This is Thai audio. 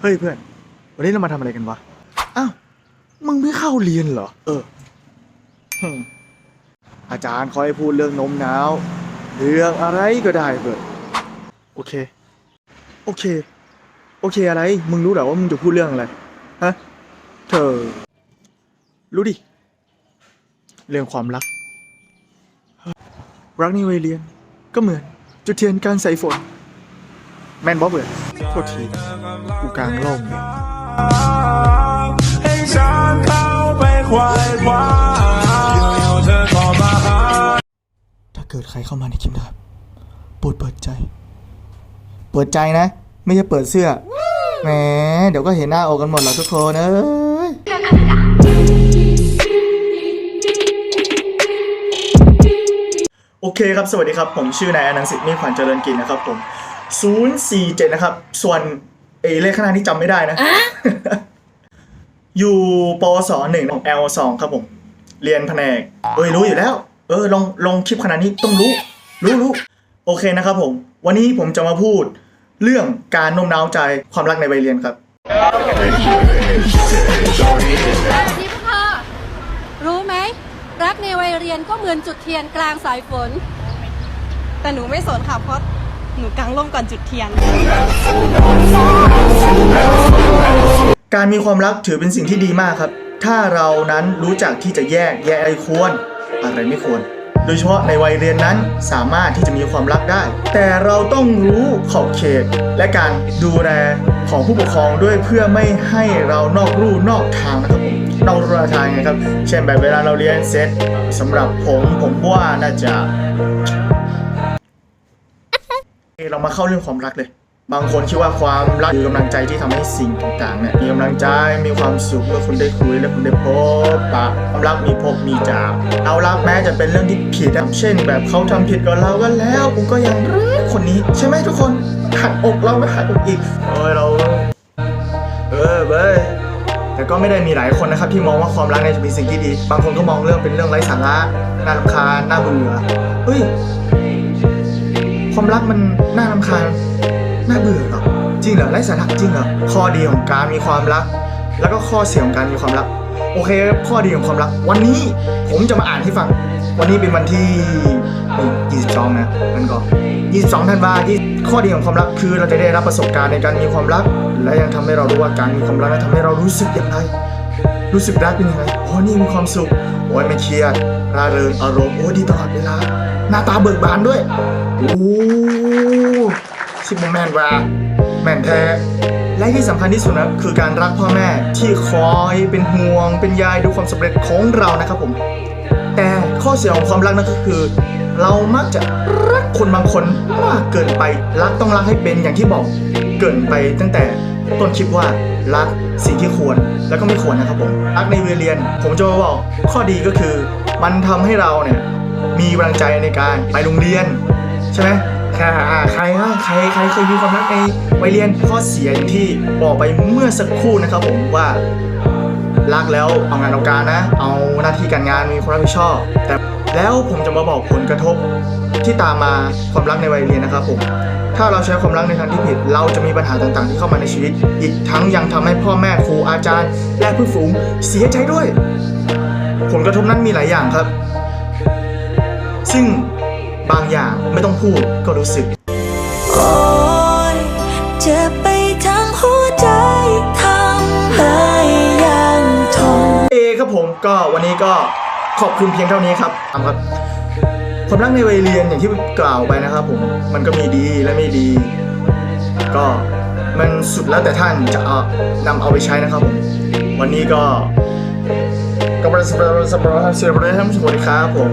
เฮ้ยเพื่อน วันนี้เรามาทำอะไรกันวะ อ้าว มึงไม่เข้าเรียนเหรอ เออฮึ่มอาจารย์คอยพูดเรื่องโน้มน้าว เรื่องอะไรก็ได้เพื่อนโอเค โอเค โอเคอะไร มึงรู้เหรอว่ามึงจะพูดเรื่องอะไร ฮะ เธอ รู้ดิ เรื่องความรัก รักในวัยเรียน ก็เหมือน จุดเทียนการใส่ฝน แมนบ๊อบเบิร์ ษที กูกลางโล่งเนี่ยให้ฉันเข้าไปควายคว้าอยู่ๆเธอก็มาหาถ้าเกิดใครเข้ามาในคลิปนะครับโปรดเปิดใจ เปิดใจนะ ไม่ใช่เปิดเสื้อ แหม เดี๋ยวก็เห็นหน้าอกกันหมดแล้วทุกคนเอ้ย โอเคครับ สวัสดีครับ ผมชื่อนายอนันต์สิทธิ์มีขวัญเจริญกินนะครับผม 047 นะครับ ส่วนเอเลขข้างหน้าที่จำไม่ได้นะ อยู่ปวสหนึ่งของ L สองครับผม เรียนแผนก เอ้ยรู้อยู่แล้ว เออลองลองคลิปขนาดนี้ต้องรู้ รู้รู้โอเคนะครับผม วันนี้ผมจะมาพูดเรื่องการโน้มน้าวใจความรักในวัยเรียนครับสวัสดีพวกเธอรู้ไหม รักในวัยเรียนก็เหมือนจุดเทียนกลางสายฝน แต่หนูไม่สนค่ะเพราะ หนูกางร่มก่อนจุดเทียน การมีความรักถือเป็นสิ่งที่ดีมากครับ ถ้าเรานั้นรู้จักที่จะแยกแยะอะไรควร อะไรไม่ควร โดยเฉพาะในวัยเรียนนั้นสามารถที่จะมีความรักได้ แต่เราต้องรู้ขอบเขต และการดูแลของผู้ปกครองด้วยเพื่อไม่ให้เรานอกรูนอกทางนะครับผมนอกรูนอกทางไงครับ เช่นแบบเวลาเราเรียนเสร็จสำหรับผมผมว่าน่าจะ เรามาเข้าเรื่องความรักเลย บางคนคิดว่าความรักคือกำลังใจที่ทำให้สิ่งต่างๆเนี่ยมีกำลังใจมีความสุขเมื่อคุณได้คุยและคุณได้พบปะความรักมีพบมีจากเอารักแม้จะเป็นเรื่องที่ผิดนะเช่น แบบเขาทำผิดกับเราก็แล้วกูก็ยังรักคนนี้ ใช่ไหมทุกคนหักอกเราไม่หักอกอีกเอ้ยเราเออเว้ยแต่ก็ไม่ได้มีหลายคนนะครับที่มองว่าความรักเนี่ยจะเป็นสิ่งที่ดี บางคนก็มองเรื่องเป็นเรื่องไร้สาระน่ารำคาญน่าเบื่อเฮ้ย ความรักมันน่ารำคาญน่าเบื่อหรอจริงเหรอไร้สาระจริงเหรอข้อดีของการมีความรัก แล้วก็ข้อเสียของการมีความรัก โอเคข้อดีของความรัก วันนี้ผมจะมาอ่านให้ฟัง วันนี้เป็นวันที่22นะนั่นก็22ธันวาคมข้อดีของความรักคือเราจะได้รับประสบการณ์ในการมีความรัก และยังทำให้เรารู้ว่าการมีความรักนั้นทำให้เรารู้สึกอย่างไรรู้สึกรักเป็นยังไงโอ้นี่มีความสุขโอ้ยไม่เครียดร่าเริงอารมณ์โอ้ดีตลอดเวลา หน้าตาเบิกบานด้วย โอ้ชิบแมนว่า แมนแท้ และที่สำคัญที่สุดนะคือการรักพ่อแม่ที่คอยเป็นห่วงเป็นใยดูความสำเร็จของเรานะครับผม แต่ข้อเสียของความรักนั่นก็คือ เรามักจะรักคนบางคนมากเกินไป รักต้องรักให้เป็นอย่างที่บอกเกินไปตั้งแต่ต้นคลิปว่ารักสิ่งที่ควรแล้วก็ไม่ควรนะครับผมรักในเวรเรียน ผมจะมาบอกข้อดีก็คือ มันทำให้เราเนี่ย มีกำลังใจในการไปโรงเรียน ใช่ไหมใครใครใครใครเคยมีความรักในวัยเรียนข้อเสียอย่างที่บอกไปเมื่อสักครู่นะครับผมว่ารักแล้วเอางานเอาการนะ เอาหน้าที่การงานมีความรับผิดชอบ แต่แล้วผมจะมาบอกผลกระทบที่ตามมาความรักในวัยเรียนนะครับผมถ้าเราใช้ความรักในทางที่ผิด เราจะมีปัญหาต่างๆ ที่เข้ามาในชีวิต อีกทั้งยังทำให้พ่อแม่ครูอาจารย์ และเพื่อนฝูงเสียใจด้วย ผลกระทบนั้นมีหลายอย่างครับ ซึ่งบางอย่างไม่ต้องพูดก็รู้สึก โอ้ยเจ็บไปทั้งหัวใจทำให้ยังทนเอครับผมก็วันนี้ก็ขอบคุณเพียงเท่านี้ครับทำครับความรักในวัยเรียนอย่างที่กล่าวไปนะครับผมมันก็มีดีและไม่ดี ก็มันสุดแล้วแต่ท่านจะเอานำเอาไปใช้นะครับผมวันนี้ก็ก็ประสบประสบประสบสวัสดีครับผม